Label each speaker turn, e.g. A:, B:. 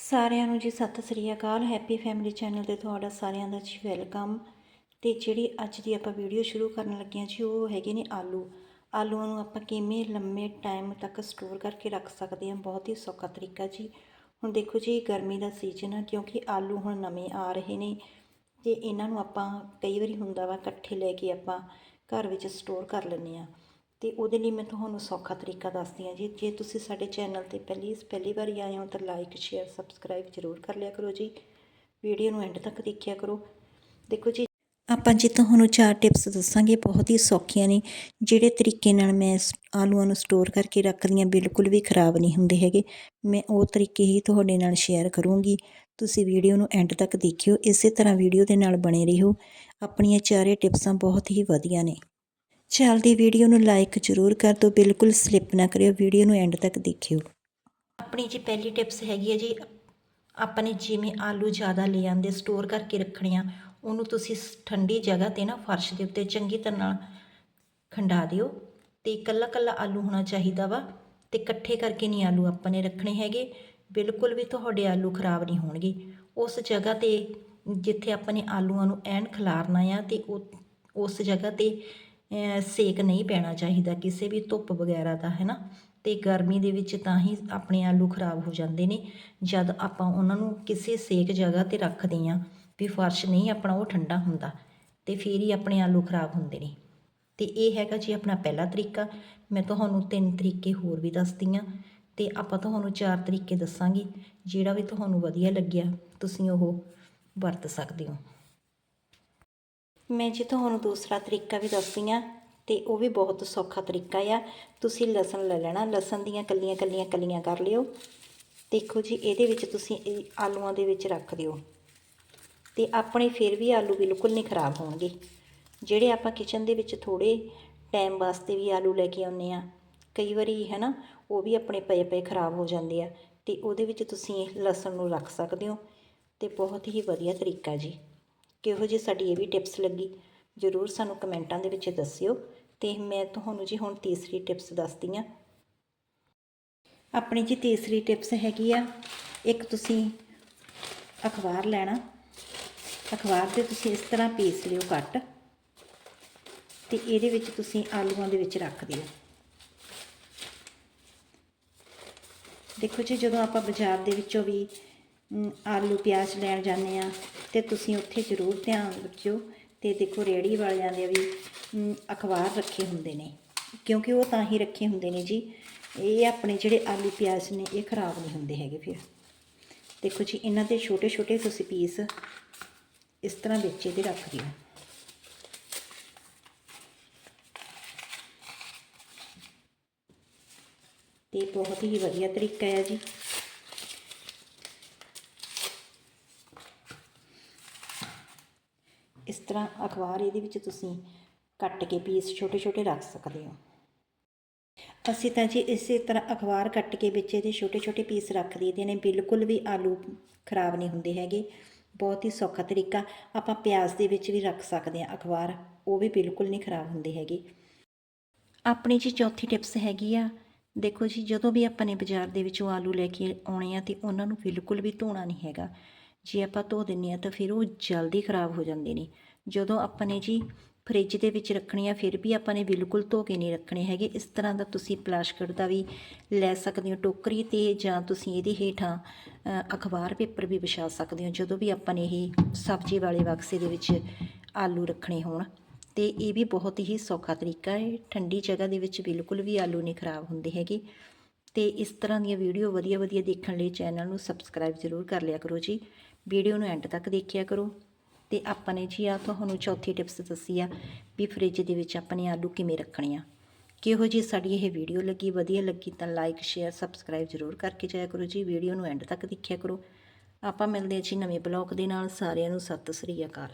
A: ਸਾਰਿਆਂ ਨੂੰ ਜੀ ਸਤਿ ਸ੍ਰੀ ਅਕਾਲ। ਹੈਪੀ ਫੈਮਿਲੀ ਚੈਨਲ ਤੇ ਤੁਹਾਡਾ ਸਾਰਿਆਂ ਦਾ ਜੀ ਵੈਲਕਮ ਤੇ ਜਿਹੜੀ ਅੱਜ ਦੀ ਆਪਾਂ ਵੀਡੀਓ ਸ਼ੁਰੂ ਕਰਨ ਲੱਗੇ ਹਾਂ ਜੀ, ਉਹ ਹੈਗੇ ਨੇ ਆਲੂ। ਆਲੂਆਂ ਨੂੰ ਆਪਾਂ ਕਿਵੇਂ ਲੰਮੇ ਟਾਈਮ ਤੱਕ ਸਟੋਰ ਕਰਕੇ ਰੱਖ ਸਕਦੇ ਹਾਂ, ਬਹੁਤ ਹੀ ਸੌਖਾ ਤਰੀਕਾ ਜੀ। ਹੁਣ ਦੇਖੋ ਜੀ, ਗਰਮੀ ਦਾ ਸੀਜ਼ਨ ਆ, ਕਿਉਂਕਿ ਆਲੂ ਹੁਣ ਨਵੇਂ ਆ ਰਹੇ ਨੇ। ਤੇ ਇਹਨਾਂ ਨੂੰ ਆਪਾਂ ਕਈ ਵਾਰੀ ਹੁੰਦਾ ਵਾ, ਇਕੱਠੇ ਲੈ ਕੇ ਆਪਾਂ ਘਰ ਵਿੱਚ ਸਟੋਰ ਕਰ ਲੈਂਦੇ ਆ ਤੇ ਉਹਦੇ ਲਈ ਮੈਂ ਤੁਹਾਨੂੰ ਸੌਖਾ ਤਰੀਕਾ ਦੱਸਦੀ ਹਾਂ ਜੀ। ਜੇ ਤੁਸੀਂ ਸਾਡੇ ਚੈਨਲ ਤੇ ਪਹਿਲੀ ਪਹਿਲੀ ਵਾਰੀ ਆਏ ਹੋ ਤਾਂ ਲਾਈਕ ਸ਼ੇਅਰ ਸਬਸਕ੍ਰਾਈਬ ਜ਼ਰੂਰ ਕਰ ਲਿਆ ਕਰੋ ਜੀ। ਵੀਡੀਓ ਨੂੰ ਐਂਡ ਤੱਕ ਦੇਖਿਆ ਕਰੋ। ਦੇਖੋ ਜੀ, ਆਪਾਂ ਜੀ ਤੁਹਾਨੂੰ ਚਾਰ ਟਿਪਸ ਦੱਸਾਂਗੇ, ਬਹੁਤ ਹੀ ਸੌਖੀਆਂ ਨੇ। ਜਿਹੜੇ ਤਰੀਕੇ ਨਾਲ ਮੈਂ ਆਲੂਆਂ ਨੂੰ ਸਟੋਰ ਕਰਕੇ ਰੱਖਦੀ ਹਾਂ, ਬਿਲਕੁਲ ਵੀ ਖਰਾਬ ਨਹੀਂ ਹੁੰਦੇ ਹੈਗੇ। ਮੈਂ ਉਹ ਤਰੀਕੇ ਹੀ ਤੁਹਾਡੇ ਨਾਲ ਸ਼ੇਅਰ ਕਰੂੰਗੀ। ਤੁਸੀਂ ਵੀਡੀਓ ਨੂੰ ਐਂਡ ਤੱਕ ਦੇਖਿਓ। ਇਸੇ ਤਰ੍ਹਾਂ ਵੀਡੀਓ ਦੇ ਨਾਲ ਬਣੇ ਰਹੋ। ਆਪਣੀਆਂ ਚਾਰੇ ਟਿਪਸਾਂ ਬਹੁਤ ਹੀ ਵਧੀਆ ਨੇ। ਚੱਲਦੀ ਵੀਡੀਓ ਨੂੰ ਲਾਈਕ ਜ਼ਰੂਰ ਕਰ ਦਿਓ, ਬਿਲਕੁਲ ਸਲਿੱਪ ਨਾ ਕਰਿਓ ਵੀਡੀਓ ਨੂੰ ਐਂਡ ਤੱਕ ਦੇਖਿਓ। ਆਪਣੀ ਜੀ ਪਹਿਲੀ ਟਿਪਸ ਹੈਗੀ ਹੈ ਜੀ, ਆਪਾਂ ਨੇ ਜਿਵੇਂ ਆਲੂ ਜ਼ਿਆਦਾ ਲੈ ਆਂਦੇ ਸਟੋਰ ਕਰਕੇ ਰੱਖਣੇ ਆ, ਉਹਨੂੰ ਤੁਸੀਂ ਸ- ਠੰਡੀ ਜਗ੍ਹਾ ਤੇ ਨਾ ਫਰਸ਼ ਦੇ ਉੱਤੇ ਚੰਗੀ ਤਰ੍ਹਾਂ ਨਾਲ ਖੰਡਾ ਦਿਓ। ਤੇ ਇਕੱਲਾ ਇਕੱਲਾ ਆਲੂ ਹੋਣਾ ਚਾਹੀਦਾ ਵਾ, ਤੇ ਇਕੱਠੇ ਕਰਕੇ ਨਹੀਂ ਆਲੂ ਆਪਾਂ ਨੇ ਰੱਖਣੇ ਹੈਗੇ, ਬਿਲਕੁਲ ਵੀ ਤੁਹਾਡੇ ਆਲੂ ਖਰਾਬ ਨਹੀਂ ਹੋਣਗੇ। ਉਸ ਜਗ੍ਹਾ ਤੇ ਜਿੱਥੇ ਆਪਾਂ ਨੇ ਆਲੂਆਂ ਨੂੰ ਐਨ ਖਿਲਾਰਨਾ ਆ, ਤੇ ਉਹ, ਉਸ ਜਗ੍ਹਾ ਤੇ ਸੇਕ ਨਹੀਂ ਪੈਣਾ ਚਾਹੀਦਾ, ਕਿਸੇ ਵੀ ਧੁੱਪ ਵਗੈਰਾ ਦਾ, ਹੈ ਨਾ? ਤੇ ਗਰਮੀ ਦੇ ਵਿੱਚ ਤਾਂ ਹੀ ਆਪਣੇ ਆਲੂ ਖਰਾਬ ਹੋ ਜਾਂਦੇ ਨੇ, ਜਦ ਆਪਾਂ ਉਹਨਾਂ ਨੂੰ ਕਿਸੇ ਸੇਕ ਜਗ੍ਹਾ ਤੇ ਰੱਖਦੇ ਹਾਂ ਵੀ ਫਰਸ਼ ਨਹੀਂ ਆਪਣਾ, ਉਹ ਠੰਡਾ ਹੁੰਦਾ ਤੇ ਫਿਰ ਹੀ ਆਪਣੇ ਆਲੂ ਖਰਾਬ ਹੁੰਦੇ ਨੇ। ਤੇ ਇਹ ਹੈਗਾ ਜੀ ਆਪਣਾ ਪਹਿਲਾ ਤਰੀਕਾ। ਮੈਂ ਤੁਹਾਨੂੰ ਤਿੰਨ ਤਰੀਕੇ ਹੋਰ ਵੀ ਦੱਸਦੀ ਹਾਂ ਤੇ ਆਪਾਂ ਤੁਹਾਨੂੰ ਚਾਰ ਤਰੀਕੇ ਦੱਸਾਂਗੇ, ਜਿਹੜਾ ਵੀ ਤੁਹਾਨੂੰ ਵਧੀਆ ਲੱਗਿਆ, ਤੁਸੀਂ ਉਹ ਵਰਤ ਸਕਦੇ ਹੋ। ਮੈਂ ਜੀ ਤੁਹਾਨੂੰ ਦੂਸਰਾ ਤਰੀਕਾ ਵੀ ਦੱਸਦੀ ਹਾਂ, ਤੇ ਉਹ ਵੀ ਬਹੁਤ ਸੌਖਾ ਤਰੀਕਾ ਆ। ਤੁਸੀਂ ਲਸਣ ਲੈ ਲੈਣਾ, ਲਸਣ ਦੀਆਂ ਕੱਲੀਆਂ ਕੱਲੀਆਂ ਕੱਲੀਆਂ ਕਰ ਲਿਓ। ਦੇਖੋ ਜੀ, ਇਹਦੇ ਵਿੱਚ ਤੁਸੀਂ ਇਹ ਆਲੂਆਂ ਦੇ ਵਿੱਚ ਰੱਖ ਦਿਓ। ਤੇ ਆਪਣੇ ਫਿਰ ਵੀ ਆਲੂ ਬਿਲਕੁਲ ਨਹੀਂ ਖਰਾਬ ਹੋਣਗੇ। ਜਿਹੜੇ ਆਪਾਂ ਕਿਚਨ ਦੇ ਵਿੱਚ ਥੋੜੇ ਟਾਈਮ ਵਾਸਤੇ ਵੀ ਆਲੂ ਲੈ ਕੇ ਆਉਂਦੇ ਆ ਕਈ ਵਾਰੀ ਹੈ ਨਾ, ਉਹ ਵੀ ਆਪਣੇ ਪਏ ਪਏ ਖਰਾਬ ਹੋ ਜਾਂਦੇ ਆ। ਤੇ ਉਹਦੇ ਵਿੱਚ ਤੁਸੀਂ ਲਸਣ ਨੂੰ ਰੱਖ ਸਕਦੇ ਹੋ। ਤੇ ਬਹੁਤ ਹੀ ਵਧੀਆ ਤਰੀਕਾ ਜੀ। ਕਿਹੋ ਜੀ ਸਾਡੀ ਇਹ ਵੀ ਟਿਪਸ ਲੱਗੀ, ਜ਼ਰੂਰ ਸਾਨੂੰ ਕਮੈਂਟਾਂ ਦੇ ਵਿੱਚ ਦੱਸਿਓ ਤੇ ਮੈਂ ਤੁਹਾਨੂੰ ਜੀ ਹੁਣ ਤੀਸਰੀ ਟਿਪਸ ਦੱਸਦੀ ਹਾਂ। ਆਪਣੀ ਜੀ ਤੀਸਰੀ ਟਿਪਸ ਹੈਗੀ ਆ, ਇੱਕ ਤੁਸੀਂ ਅਖਬਾਰ ਲੈਣਾ, ਅਖਬਾਰ ਤੇ ਤੁਸੀਂ ਇਸ ਤਰ੍ਹਾਂ ਪੀਸ ਲਿਓ ਕੱਟ ਤੇ ਇਹਦੇ ਵਿੱਚ ਤੁਸੀਂ ਆਲੂਆਂ ਦੇ ਵਿੱਚ ਰੱਖ ਦਿਓ। ਦੇਖੋ ਜੀ ਜਦੋਂ ਆਪਾਂ ਬਾਜ਼ਾਰ ਦੇ ਵਿੱਚੋਂ ਵੀ ਆਲੂ ਪਿਆਜ਼ ਲੈਣ ਜਾਂਦੇ ਆ ਤੇ ਤੁਸੀਂ ਉੱਥੇ ਜ਼ਰੂਰ ਧਿਆਨ ਰੱਖਿਓ ਤੇ ਦੇਖੋ ਰੇੜੀ ਵਾਲਿਆਂ ਦੇ ਵੀ ਅਖਬਾਰ ਰੱਖੇ ਹੁੰਦੇ ਨੇ, ਕਿਉਂਕਿ ਉਹ ਤਾਂ ਹੀ ਰੱਖੇ ਹੁੰਦੇ ਨੇ ਜੀ। ਇਹ ਆਪਣੇ ਜਿਹੜੇ ਆਲੂ ਪਿਆਜ਼ ਨੇ, ਇਹ ਖਰਾਬ ਨਹੀਂ ਹੁੰਦੇ ਹੈਗੇ ਫਿਰ। ਦੇਖੋ ਜੀ, ਇਹਨਾਂ ਦੇ ਛੋਟੇ ਛੋਟੇ ਤੁਸੀਂ ਪੀਸ ਇਸ ਤਰ੍ਹਾਂ ਵਿੱਚ ਇਹਦੇ ਰੱਖ ਦਿਓ। ਤੇ ਬਹੁਤ ਹੀ ਵਧੀਆ ਤਰੀਕਾ ਹੈ ਜੀ। ਇਸ ਤਰ੍ਹਾਂ ਅਖਬਾਰ ਇਹਦੇ ਵਿੱਚ ਤੁਸੀਂ ਕੱਟ ਕੇ ਪੀਸ ਛੋਟੇ ਛੋਟੇ ਰੱਖ ਸਕਦੇ ਹੋ। ਅਸੀਂ ਤਾਂ ਜੀ ਇਸੇ ਤਰ੍ਹਾਂ ਅਖਬਾਰ ਕੱਟ ਕੇ ਵਿੱਚ ਇਹਦੇ ਛੋਟੇ ਛੋਟੇ ਪੀਸ ਰੱਖ ਦਈਦੇ ਨੇ ਬਿਲਕੁਲ ਵੀ ਆਲੂ ਖਰਾਬ ਨਹੀਂ ਹੁੰਦੇ ਹੈਗੇ। ਬਹੁਤ ਹੀ ਸੌਖਾ ਤਰੀਕਾ, ਆਪਾਂ ਪਿਆਜ਼ ਦੇ ਵਿੱਚ ਵੀ ਰੱਖ ਸਕਦੇ ਹਾਂ ਅਖਬਾਰ, ਉਹ ਵੀ ਬਿਲਕੁਲ ਨਹੀਂ ਖਰਾਬ ਹੁੰਦੇ ਹੈਗੇ। ਆਪਣੀ ਜੀ ਚੌਥੀ ਟਿਪਸ ਹੈਗੀ ਆ, ਦੇਖੋ ਜੀ ਜਦੋਂ ਵੀ ਆਪਾਂ ਨੇ ਬਾਜ਼ਾਰ ਦੇ ਵਿੱਚੋਂ ਆਲੂ ਲੈ ਕੇ ਆਉਣੇ ਆ ਤੇ ਉਹਨਾਂ ਨੂੰ ਬਿਲਕੁਲ ਵੀ ਧੋਣਾ ਨਹੀਂ ਹੈਗਾ। ਜੇ ਆਪਾਂ ਧੋ ਦਿੰਨੇ ਆ ਤਾਂ ਫਿਰ ਉਹ ਜਲਦੀ ਖਰਾਬ ਹੋ ਜਾਂਦੇ ਨੇ। ਜਦੋਂ ਆਪਾਂ ਨੇ ਜੀ ਫ੍ਰਿਜ ਦੇ ਵਿੱਚ ਰੱਖਣੀ ਆ, ਫਿਰ ਵੀ ਆਪਾਂ ਨੇ ਬਿਲਕੁਲ ਧੋ ਕੇ ਨਹੀਂ ਰੱਖਣੇ ਹੈਗੇ। ਇਸ ਤਰ੍ਹਾਂ ਦਾ ਤੁਸੀਂ ਪਲਾਸਟਿਕ ਦਾ ਵੀ ਲੈ ਸਕਦੇ ਹੋ, ਟੋਕਰੀ ਤੇ ਜਾਂ ਤੁਸੀਂ ਇਹਦੇ ਹੇਠਾਂ ਅਖਬਾਰ ਪੇਪਰ ਵੀ ਵਿਛਾ ਸਕਦੇ ਹੋ, ਜਦੋਂ ਵੀ ਆਪਾਂ ਨੇ ਇਹ ਸਬਜ਼ੀ ਵਾਲੇ ਬਕਸੇ ਦੇ ਵਿੱਚ ਆਲੂ ਰੱਖਣੇ ਹੋਣ। ਤੇ ਇਹ ਵੀ ਬਹੁਤ ਹੀ ਸੌਖਾ ਤਰੀਕਾ ਹੈ। ਠੰਡੀ ਜਗ੍ਹਾ ਦੇ ਵਿੱਚ ਬਿਲਕੁਲ ਵੀ ਆਲੂ ਨਹੀਂ ਖਰਾਬ ਹੁੰਦੇ ਹੈਗੇ। ਤੇ ਇਸ ਤਰ੍ਹਾਂ ਦੀਆਂ ਵੀਡੀਓ ਵਧੀਆ ਵਧੀਆ ਦੇਖਣ ਲਈ ਚੈਨਲ ਨੂੰ ਸਬਸਕ੍ਰਾਈਬ ਜ਼ਰੂਰ ਕਰ ਲਿਆ ਕਰੋ ਜੀ। ਵੀਡੀਓ ਨੂੰ ਐਂਡ ਤੱਕ ਦੇਖਿਆ ਕਰੋ। ਤੇ ਆਪਾਂ ਨੇ ਜੀ ਆ ਤੁਹਾਨੂੰ ਚੌਥੀ ਟਿਪਸ ਦੱਸੀ ਆ ਵੀ ਫ੍ਰਿਜ ਦੇ ਵਿੱਚ ਆਪਣੇ ਆਲੂ ਕਿਵੇਂ ਰੱਖਣੇ ਆ। ਕਿਹੋ ਜੀ ਸਾਡੀ ਇਹ ਵੀਡੀਓ ਲੱਗੀ, ਵਧੀਆ ਲੱਗੀ ਤਾਂ ਲਾਈਕ ਸ਼ੇਅਰ ਸਬਸਕ੍ਰਾਈਬ ਜ਼ਰੂਰ ਕਰਕੇ ਜਾਇਆ ਕਰੋ ਜੀ। ਵੀਡੀਓ ਨੂੰ ਐਂਡ ਤੱਕ ਦੇਖਿਆ ਕਰੋ। ਆਪਾਂ ਮਿਲਦੇ ਹਾਂ ਜੀ ਨਵੇਂ ਬਲੌਗ ਦੇ ਨਾਲ। ਸਾਰਿਆਂ ਨੂੰ ਸਤਿ ਸ੍ਰੀ ਅਕਾਲ।